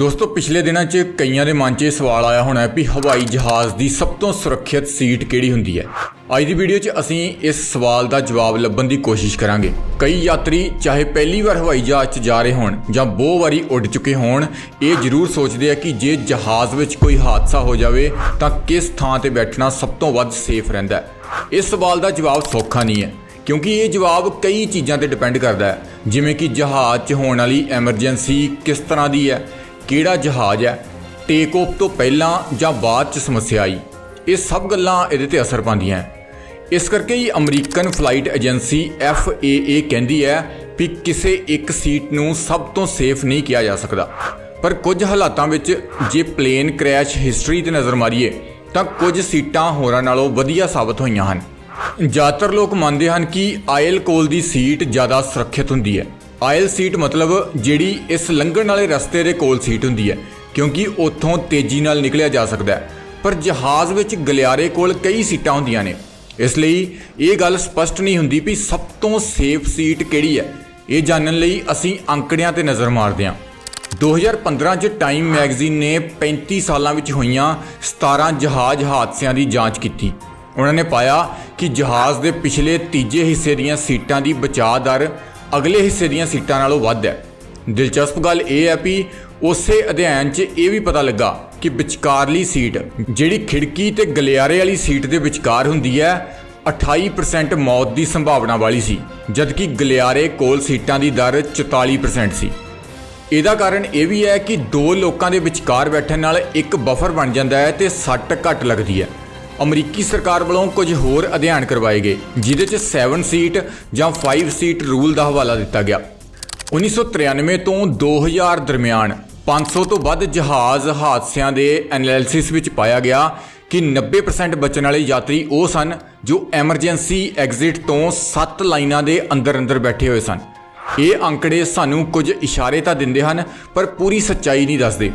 ਦੋਸਤੋ, ਪਿਛਲੇ ਦਿਨਾਂ 'ਚ ਕਈਆਂ ਦੇ ਮਨ 'ਚ ਇਹ ਸਵਾਲ ਆਇਆ ਹੋਣਾ ਵੀ ਹਵਾਈ ਜਹਾਜ਼ ਦੀ ਸਭ ਤੋਂ ਸੁਰੱਖਿਅਤ ਸੀਟ ਕਿਹੜੀ ਹੁੰਦੀ ਹੈ? ਅੱਜ ਦੀ ਵੀਡੀਓ 'ਚ ਅਸੀਂ ਇਸ ਸਵਾਲ ਦਾ ਜਵਾਬ ਲੱਭਣ ਦੀ ਕੋਸ਼ਿਸ਼ ਕਰਾਂਗੇ। ਕਈ ਯਾਤਰੀ, ਚਾਹੇ ਪਹਿਲੀ ਵਾਰ ਹਵਾਈ ਜਹਾਜ਼ 'ਚ ਜਾ ਰਹੇ ਹੋਣ ਜਾਂ ਬਹੁ ਵਾਰੀ ਉੱਡ ਚੁੱਕੇ ਹੋਣ, ਇਹ ਜ਼ਰੂਰ ਸੋਚਦੇ ਆ ਕਿ ਜੇ ਜਹਾਜ਼ ਵਿੱਚ ਕੋਈ ਹਾਦਸਾ ਹੋ ਜਾਵੇ, ਤਾਂ ਕਿਸ ਥਾਂ ਤੇ ਬੈਠਣਾ ਸਭ ਤੋਂ ਵੱਧ ਸੇਫ ਰਹਿੰਦਾ ਹੈ? ਇਸ ਸਵਾਲ ਦਾ ਜਵਾਬ ਸੌਖਾ ਨਹੀਂ ਹੈ, ਕਿਉਂਕਿ ਇਹ ਜਵਾਬ ਕਈ ਚੀਜ਼ਾਂ ਤੇ ਡਿਪੈਂਡ ਕਰਦਾ ਹੈ। ਜਿਵੇਂ ਕਿ ਜਹਾਜ਼ 'ਚ ਹੋਣ ਵਾਲੀ ਐਮਰਜੈਂਸੀ ਕਿਸ ਤਰ੍ਹਾਂ ਦੀ ਹੈ? ਕਿਹੜਾ ਜਹਾਜ਼ ਹੈ? ਟੇਕ ਆਫ ਤੋਂ ਪਹਿਲਾਂ ਜਾਂ ਬਾਅਦ 'ਚ ਸਮੱਸਿਆ ਆਈ? ਇਹ ਸਭ ਗੱਲਾਂ ਇਹਦੇ ਤੇ ਅਸਰ ਪਾਉਂਦੀਆਂ ਇਸ ਕਰਕੇ ਹੀ ਅਮਰੀਕਨ ਫਲਾਈਟ ਏਜੰਸੀ FAA ਕਹਿੰਦੀ ਹੈ ਕਿ ਕਿਸੇ ਇੱਕ ਸੀਟ ਨੂੰ ਸਭ ਤੋਂ ਸੇਫ ਨਹੀਂ ਕਿਹਾ ਜਾ ਸਕਦਾ। ਪਰ ਕੁਝ ਹਾਲਾਤਾਂ ਵਿੱਚ ਜੇ ਪਲੇਨ ਕ੍ਰੈਸ਼ ਹਿਸਟਰੀ ਤੇ ਨਜ਼ਰ ਮਾਰੀਏ, ਤਾਂ ਕੁਝ ਸੀਟਾਂ ਹੋਰਾਂ ਨਾਲੋਂ ਵਧੀਆ ਸਾਬਤ ਹੋਈਆਂ ਹਨ। ਜ਼ਿਆਦਾਤਰ ਲੋਕ ਮੰਨਦੇ ਹਨ ਕਿ ਆਇਲ ਕੋਲ ਦੀ ਸੀਟ ਜ਼ਿਆਦਾ ਸੁਰੱਖਿਅਤ ਹੁੰਦੀ ਹੈ। ਆਇਲ ਸੀਟ ਮਤਲਬ ਜਿਹੜੀ ਇਸ ਲੰਘਣ ਵਾਲੇ ਰਸਤੇ ਦੇ ਕੋਲ ਸੀਟ ਹੁੰਦੀ ਹੈ, ਕਿਉਂਕਿ ਉੱਥੋਂ ਤੇਜ਼ੀ ਨਾਲ ਨਿਕਲਿਆ ਜਾ ਸਕਦਾ ਹੈ। ਪਰ ਜਹਾਜ਼ ਵਿੱਚ ਗਲਿਆਰੇ ਕੋਲ ਕਈ ਸੀਟਾਂ ਹੁੰਦੀਆਂ ਨੇ। ਇਸ ਲਈ ਇਹ ਗੱਲ ਸਪਸ਼ਟ ਨਹੀਂ ਹੁੰਦੀ ਵੀ ਸਭ ਤੋਂ ਸੇਫ ਸੀਟ ਕਿਹੜੀ ਹੈ। ਇਹ ਜਾਣਨ ਲਈ ਅਸੀਂ ਅੰਕੜਿਆਂ ਤੇ ਨਜ਼ਰ ਮਾਰਦੇ ਹਾਂ। 2015 ਚ ਟਾਈਮ ਮੈਗਜ਼ੀਨ ਨੇ 35 ਸਾਲਾਂ ਵਿੱਚ ਹੋਈਆਂ 17 ਜਹਾਜ਼ ਹਾਦਸਿਆਂ ਦੀ ਜਾਂਚ ਕੀਤੀ। ਉਹਨਾਂ ਨੇ ਪਾਇਆ ਕਿ ਜਹਾਜ਼ ਦੇ ਪਿਛਲੇ ਤੀਜੇ ਹਿੱਸੇ ਦੀਆਂ ਸੀਟਾਂ ਦੀ ਬਚਾਅ ਦਰ ਅਗਲੇ ਹਿੱਸੇ ਦੀਆਂ ਸੀਟਾਂ ਨਾਲੋਂ ਵੱਧ ਹੈ। ਦਿਲਚਸਪ ਗੱਲ ਇਹ ਹੈ ਕਿ ਉਸੇ ਅਧਿਐਨ 'ਚ ਇਹ ਵੀ ਪਤਾ ਲੱਗਾ ਕਿ ਵਿਚਕਾਰਲੀ ਸੀਟ, ਜਿਹੜੀ ਖਿੜਕੀ ਤੇ ਗਲਿਆਰੇ ਵਾਲੀ ਸੀਟ ਦੇ ਵਿਚਕਾਰ ਹੁੰਦੀ ਹੈ 28% ਮੌਤ ਦੀ ਸੰਭਾਵਨਾ ਵਾਲੀ ਸੀ, ਜਦਕਿ ਗਲਿਆਰੇ ਕੋਲ ਸੀਟਾਂ ਦੀ ਦਰ 44% ਸੀ। ਇਹਦਾ ਕਾਰਨ ਇਹ ਵੀ ਹੈ ਕਿ ਦੋ ਲੋਕਾਂ ਦੇ ਵਿਚਕਾਰ ਬੈਠਣ ਨਾਲ ਇੱਕ ਬਫਰ ਬਣ ਜਾਂਦਾ ਹੈ ਤੇ ਸੱਟ ਘੱਟ ਲੱਗਦੀ ਹੈ। ਅਮਰੀਕੀ ਸਰਕਾਰ ਵੱਲੋਂ ਕੁਝ ਹੋਰ ਅਧਿਐਨ ਕਰਵਾਏ ਗਏ ਜਿਦੇ 'ਚ 7 ਸੀਟ ਜਾਂ 5 ਸੀਟ ਰੂਲ ਦਾ ਹਵਾਲਾ ਦਿੱਤਾ ਗਿਆ। 1993 ਤੋਂ 2000 ਦਰਮਿਆਨ 500 ਤੋਂ ਵੱਧ ਜਹਾਜ਼ ਹਾਦਸਿਆਂ ਦੇ ਐਨਾਲਿਸਿਸ ਵਿੱਚ ਪਾਇਆ ਗਿਆ ਕਿ 90% ਬਚਣ ਵਾਲੇ ਯਾਤਰੀ ਉਹ ਸਨ ਜੋ ਐਮਰਜੈਂਸੀ ਐਗਜ਼ਿਟ ਤੋਂ 7 ਲਾਈਨਾਂ ਦੇ ਅੰਦਰ ਅੰਦਰ ਬੈਠੇ ਹੋਏ ਸਨ। ਇਹ ਅੰਕੜੇ ਸਾਨੂੰ ਕੁਝ ਇਸ਼ਾਰੇ ਤਾਂ ਦਿੰਦੇ ਹਨ, ਪਰ ਪੂਰੀ ਸੱਚਾਈ ਨਹੀਂ ਦੱਸਦੇ।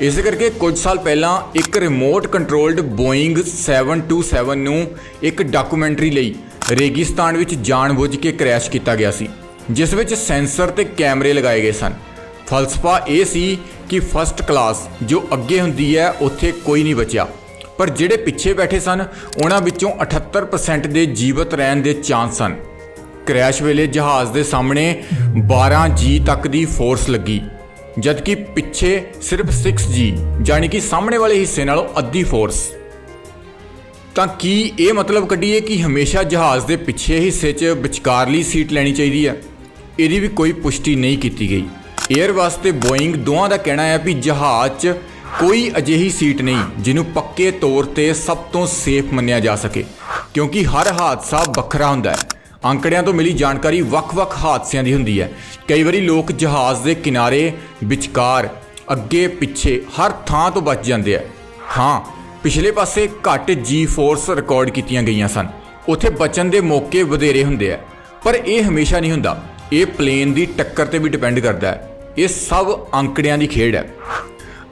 ਇਸ ਕਰਕੇ ਕੁਝ ਸਾਲ ਪਹਿਲਾਂ ਇੱਕ ਰਿਮੋਟ ਕੰਟਰੋਲਡ ਬੋਇੰਗ 727 ਨੂੰ ਇੱਕ ਡਾਕੂਮੈਂਟਰੀ ਲਈ ਰੇਗਿਸਤਾਨ ਵਿੱਚ ਜਾਣਬੁੱਝ ਕੇ ਕ੍ਰੈਸ਼ ਕੀਤਾ ਗਿਆ ਸੀ, ਜਿਸ ਵਿੱਚ ਸੈਂਸਰ ਤੇ ਕੈਮਰੇ ਲਗਾਏ ਗਏ ਸਨ। ਫਲਸਫਾ ਇਹ ਸੀ ਕਿ ਫਸਟ ਕਲਾਸ ਜੋ ਅੱਗੇ ਹੁੰਦੀ ਹੈ, ਉੱਥੇ ਕੋਈ ਨਹੀਂ ਬਚਿਆ। ਪਰ ਜਿਹੜੇ ਪਿੱਛੇ ਬੈਠੇ ਸਨ, ਉਹਨਾਂ ਵਿੱਚੋਂ 78% ਦੇ ਜੀਵਤ ਰਹਿਣ ਦੇ ਚਾਂਸ ਸਨ। ਕ੍ਰੈਸ਼ ਵੇਲੇ ਜਹਾਜ਼ ਦੇ ਸਾਹਮਣੇ 12 ਜੀ ਤੱਕ ਦੀ ਫੋਰਸ ਲੱਗੀ। ਜਦਕਿ ਪਿੱਛੇ ਸਿਰਫ 6 ਜੀ ਯਾਨੀ ਕਿ ਸਾਹਮਣੇ ਵਾਲੇ ਹਿੱਸੇ ਨਾਲੋਂ ਅੱਧੀ ਫੋਰਸ ਤਾਂ ਕੀ ਇਹ ਮਤਲਬ ਕੱਢੀਏ ਕਿ ਹਮੇਸ਼ਾ ਜਹਾਜ਼ ਦੇ ਪਿੱਛੇ ਹਿੱਸੇ 'ਚ ਵਿਚਕਾਰਲੀ ਸੀਟ ਲੈਣੀ ਚਾਹੀਦੀ ਹੈ? ਇਹਦੀ ਵੀ ਕੋਈ ਪੁਸ਼ਟੀ ਨਹੀਂ ਕੀਤੀ ਗਈ। 에ਅਰਬਸ ਤੇ ਬੋਇੰਗ ਦੋਵਾਂ ਦਾ ਕਹਿਣਾ ਹੈ ਵੀ ਜਹਾਜ਼ 'ਚ ਕੋਈ ਅਜਿਹੀ ਸੀਟ ਨਹੀਂ, ਜਿਹਨੂੰ ਪੱਕੇ ਤੌਰ ਤੇ ਸਭ ਤੋਂ ਸੇਫ ਮੰਨਿਆ ਜਾ ਸਕੇ। ਕਿਉਂਕਿ ਹਰ ਹਾਦਸਾ ਵੱਖਰਾ ਹੁੰਦਾ ਹੈ। ਅੰਕੜਿਆਂ ਤੋਂ ਮਿਲੀ ਜਾਣਕਾਰੀ ਵੱਖ-ਵੱਖ ਹਾਦਸਿਆਂ ਦੀ ਹੁੰਦੀ ਹੈ। ਕਈ ਵਾਰੀ ਲੋਕ ਜਹਾਜ਼ ਦੇ ਕਿਨਾਰੇ ਵਿਚਕਾਰ ਅੱਗੇ ਪਿੱਛੇ ਹਰ ਥਾਂ ਤੋਂ ਬਚ ਜਾਂਦੇ ਆ। ਹਾਂ, ਪਿਛਲੇ ਪਾਸੇ ਘੱਟ ਜੀ ਫੋਰਸ ਰਿਕਾਰਡ ਕੀਤੀਆਂ ਗਈਆਂ ਸਨ। ਉੱਥੇ ਬਚਣ ਦੇ ਮੌਕੇ ਵਧੇਰੇ ਹੁੰਦੇ ਆ। ਪਰ ਇਹ ਹਮੇਸ਼ਾ ਨਹੀਂ ਹੁੰਦਾ। ਇਹ ਪਲੇਨ ਦੀ ਟੱਕਰ ਤੇ ਵੀ ਡਿਪੈਂਡ ਕਰਦਾ ਹੈ। ਇਹ ਸਭ ਅੰਕੜਿਆਂ ਦੀ ਖੇਡ ਹੈ।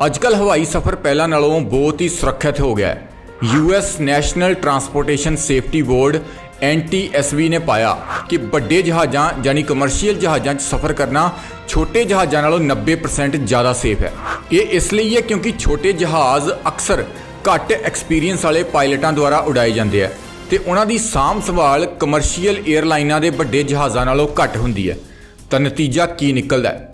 ਅੱਜਕੱਲ ਹਵਾਈ ਸਫ਼ਰ ਪਹਿਲਾਂ ਨਾਲੋਂ ਬਹੁਤ ਹੀ ਸੁਰੱਖਿਅਤ ਹੋ ਗਿਆ ਹੈ। US National Transportation Safety Board NTSB ਨੇ ਪਾਇਆ ਕਿ ਵੱਡੇ ਜਹਾਜ਼ਾਂ ਯਾਨੀ ਕਮਰਸ਼ੀਅਲ ਜਹਾਜ਼ਾਂ 'ਚ ਸਫ਼ਰ ਕਰਨਾ ਛੋਟੇ ਜਹਾਜ਼ਾਂ ਨਾਲੋਂ 90% ਜ਼ਿਆਦਾ ਸੇਫ ਹੈ। ਇਹ ਇਸ ਲਈ ਹੈ ਕਿਉਂਕਿ ਛੋਟੇ ਜਹਾਜ਼ ਅਕਸਰ ਘੱਟ ਐਕਸਪੀਰੀਅੰਸ ਵਾਲੇ ਪਾਇਲਟਾਂ ਦੁਆਰਾ ਉਡਾਏ ਜਾਂਦੇ ਆ ਤੇ ਉਹਨਾਂ ਦੀ ਸਾਂਭ ਸੰਭਾਲ ਕਮਰਸ਼ੀਅਲ 에ਅਰਲਾਈਨਾਂ ਦੇ ਵੱਡੇ ਜਹਾਜ਼ਾਂ ਨਾਲੋਂ ਘੱਟ ਹੁੰਦੀ ਹੈ। ਤਾਂ ਨਤੀਜਾ ਕੀ ਨਿਕਲਦਾ ਹੈ?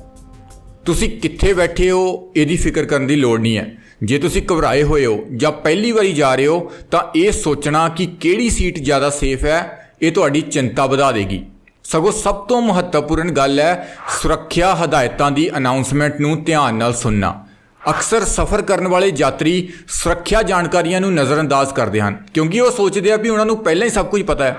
ਤੁਸੀਂ ਕਿੱਥੇ ਬੈਠੇ ਹੋ, ਇਹਦੀ ਫਿਕਰ ਕਰਨ ਦੀ ਲੋੜ ਨਹੀਂ ਹੈ। ਜੇ ਤੁਸੀਂ ਘਬਰਾਏ ਹੋਏ ਹੋ ਜਾਂ ਪਹਿਲੀ ਵਾਰੀ ਜਾ ਰਹੇ ਹੋ, ਤਾਂ ਇਹ ਸੋਚਣਾ ਕਿ ਕਿਹੜੀ ਸੀਟ ਜ਼ਿਆਦਾ ਸੇਫ ਹੈ, ਇਹ ਤੁਹਾਡੀ ਚਿੰਤਾ ਵਧਾ ਦੇਗੀ। ਸਗੋਂ ਸਭ ਤੋਂ ਮਹੱਤਵਪੂਰਨ ਗੱਲ ਹੈ ਸੁਰੱਖਿਆ ਹਦਾਇਤਾਂ ਦੀ ਅਨਾਉਂਸਮੈਂਟ ਨੂੰ ਧਿਆਨ ਨਾਲ ਸੁਣਨਾ। ਅਕਸਰ ਸਫ਼ਰ ਕਰਨ ਵਾਲੇ ਯਾਤਰੀ ਸੁਰੱਖਿਆ ਜਾਣਕਾਰੀਆਂ ਨੂੰ ਨਜ਼ਰਅੰਦਾਜ਼ ਕਰਦੇ ਹਨ, ਕਿਉਂਕਿ ਉਹ ਸੋਚਦੇ ਆ ਵੀ ਉਹਨਾਂ ਨੂੰ ਪਹਿਲਾਂ ਹੀ ਸਭ ਕੁਝ ਪਤਾ ਹੈ।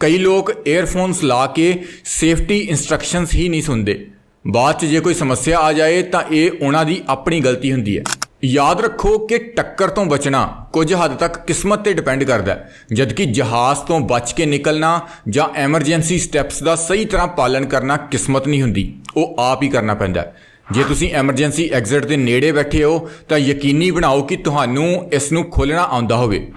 ਕਈ ਲੋਕ ਏਅਰਫੋਨਸ ਲਾ ਕੇ ਸੇਫਟੀ ਇਨਸਟਰਕਸ਼ਨਸ ਹੀ ਨਹੀਂ ਸੁਣਦੇ। ਬਾਅਦ 'ਚ ਜੇ ਕੋਈ ਸਮੱਸਿਆ ਆ ਜਾਏ ਤਾਂ ਇਹ ਉਹਨਾਂ ਦੀ ਆਪਣੀ ਗਲਤੀ ਹੁੰਦੀ ਹੈ। ਯਾਦ ਰੱਖੋ ਕਿ ਟੱਕਰ ਤੋਂ ਬਚਣਾ ਕੁਝ ਹੱਦ ਤੱਕ ਕਿਸਮਤ ਤੇ ਡਿਪੈਂਡ ਕਰਦਾ ਹੈ। ਜਦਕਿ ਜਹਾਜ਼ ਤੋਂ ਬਚ ਕੇ ਨਿਕਲਣਾ ਜਾਂ ਐਮਰਜੈਂਸੀ ਸਟੈਪਸ ਦਾ ਸਹੀ ਤਰ੍ਹਾਂ ਪਾਲਣ ਕਰਨਾ ਕਿਸਮਤ ਨਹੀਂ ਹੁੰਦੀ, ਉਹ ਆਪ ਹੀ ਕਰਨਾ ਪੈਂਦਾ ਹੈ। ਜੇ ਤੁਸੀਂ ਐਮਰਜੈਂਸੀ ਐਗਜ਼ਿਟ ਦੇ ਨੇੜੇ ਬੈਠੇ ਹੋ ਤਾਂ ਯਕੀਨੀ ਬਣਾਓ ਕਿ ਤੁਹਾਨੂੰ ਇਸ ਨੂੰ ਖੋਲਣਾ ਆਉਂਦਾ ਹੋਵੇ।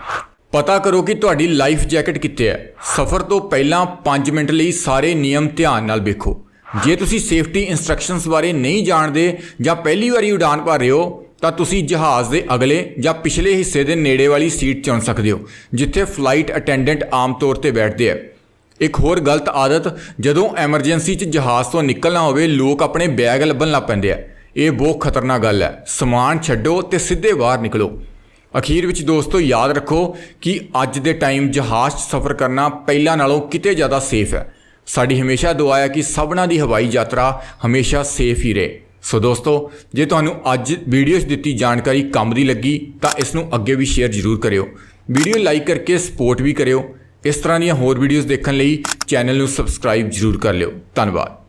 ਪਤਾ ਕਰੋ ਕਿ ਤੁਹਾਡੀ ਲਾਈਫ ਜੈਕਟ ਕਿੱਥੇ ਹੈ। ਸਫ਼ਰ ਤੋਂ ਪਹਿਲਾਂ 5 ਮਿੰਟ ਲਈ ਸਾਰੇ ਨਿਯਮ ਧਿਆਨ ਨਾਲ ਵੇਖੋ। ਜੇ ਤੁਸੀਂ ਸੇਫਟੀ ਇਨਸਟਰਕਸ਼ਨਸ ਬਾਰੇ ਨਹੀਂ ਜਾਣਦੇ ਜਾਂ ਪਹਿਲੀ ਵਾਰੀ ਉਡਾਨ ਭਰ ਰਹੇ ਹੋ, ਤਾਂ ਤੁਸੀਂ ਜਹਾਜ਼ ਦੇ ਅਗਲੇ ਜਾਂ ਪਿਛਲੇ ਹਿੱਸੇ ਦੇ ਨੇੜੇ ਵਾਲੀ ਸੀਟ ਚੁਣ ਸਕਦੇ ਹੋ, ਜਿੱਥੇ ਫਲਾਈਟ ਅਟੈਂਡੈਂਟ ਆਮ ਤੌਰ ਤੇ ਬੈਠਦੇ ਆ। ਇੱਕ ਹੋਰ ਗਲਤ ਆਦਤ, ਜਦੋਂ ਐਮਰਜੈਂਸੀ 'ਚ ਜਹਾਜ਼ ਤੋਂ ਨਿਕਲਣਾ ਹੋਵੇ, ਲੋਕ ਆਪਣੇ ਬੈਗ ਲੱਭਣ ਲੱਗ ਪੈਂਦੇ ਆ। ਇਹ ਬਹੁਤ ਖਤਰਨਾਕ ਗੱਲ ਹੈ। ਸਮਾਨ ਛੱਡੋ ਤੇ ਸਿੱਧੇ ਬਾਹਰ ਨਿਕਲੋ। ਅਖੀਰ ਵਿੱਚ ਦੋਸਤੋ, ਯਾਦ ਰੱਖੋ ਕਿ ਅੱਜ ਦੇ ਟਾਈਮ ਜਹਾਜ਼ 'ਚ ਸਫ਼ਰ ਕਰਨਾ ਪਹਿਲਾਂ ਨਾਲੋਂ ਕਿਤੇ ਜ਼ਿਆਦਾ ਸੇਫ ਹੈ। ਸਾਡੀ ਹਮੇਸ਼ਾ ਦੁਆ ਹੈ ਕਿ ਸਭਨਾਂ ਦੀ ਹਵਾਈ ਯਾਤਰਾ ਹਮੇਸ਼ਾ ਸੇਫ ਹੀ ਰਹੇ। ਸੋ ਦੋਸਤੋ, ਜੇ ਤੁਹਾਨੂੰ ਅੱਜ ਵੀਡੀਓ 'ਚ ਦਿੱਤੀ ਜਾਣਕਾਰੀ ਕੰਮ ਦੀ ਲੱਗੀ, ਤਾਂ ਇਸ ਨੂੰ ਅੱਗੇ ਵੀ ਸ਼ੇਅਰ ਜ਼ਰੂਰ ਕਰਿਓ। ਵੀਡੀਓ ਲਾਈਕ ਕਰਕੇ ਸਪੋਰਟ ਵੀ ਕਰਿਓ। ਇਸ ਤਰ੍ਹਾਂ ਦੀਆਂ ਹੋਰ ਵੀਡੀਓਜ਼ ਦੇਖਣ ਲਈ ਚੈਨਲ ਨੂੰ ਸਬਸਕ੍ਰਾਈਬ ਜ਼ਰੂਰ ਕਰ ਲਿਓ। ਧੰਨਵਾਦ।